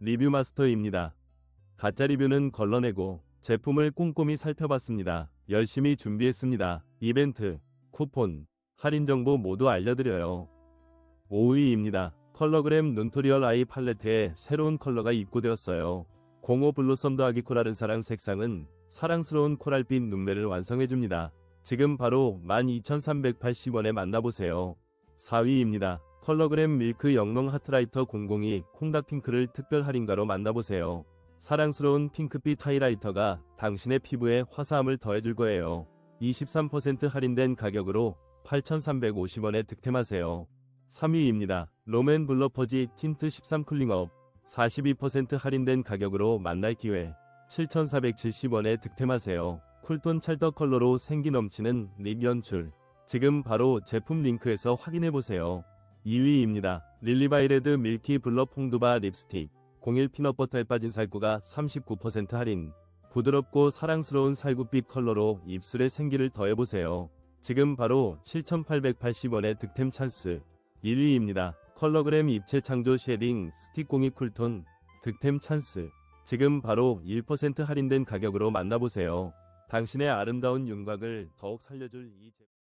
리뷰 마스터입니다. 가짜 리뷰는 걸러내고 제품을 꼼꼼히 살펴봤습니다. 열심히 준비했습니다. 이벤트, 쿠폰, 할인 정보 모두 알려드려요. 5위입니다. 컬러그램 눈토리얼 아이 팔레트에 새로운 컬러가 입고되었어요. 05 블로썸 더하기 코랄은 사랑 색상은 사랑스러운 코랄빛 눈매를 완성해줍니다. 지금 바로 12,380원에 만나보세요. 4위입니다. 컬러그램 밀크 영롱 하트라이터 002 콩닥 핑크를 특별 할인가로 만나보세요. 사랑스러운 핑크빛 하이라이터가 당신의 피부에 화사함을 더해줄 거예요. 23% 할인된 가격으로 8,350원에 득템하세요. 3위입니다. 롬앤 블러퍼지 틴트 13 쿨링업 42% 할인된 가격으로 만날 기회 7,470원에 득템하세요. 쿨톤 찰떡 컬러로 생기 넘치는 립 연출 지금 바로 제품 링크에서 확인해보세요. 2위입니다. 릴리바이레드 밀키 블러 퐁두바 립스틱 01 피넛버터에 빠진 살구가 39% 할인 부드럽고 사랑스러운 살구빛 컬러로 입술에 생기를 더해보세요. 지금 바로 7,880원의 득템 찬스 1위입니다. 컬러그램 입체 창조 쉐딩 스틱 02 쿨톤 득템 찬스 지금 바로 1% 할인된 가격으로 만나보세요. 당신의 아름다운 윤곽을 더욱 살려줄 이 제품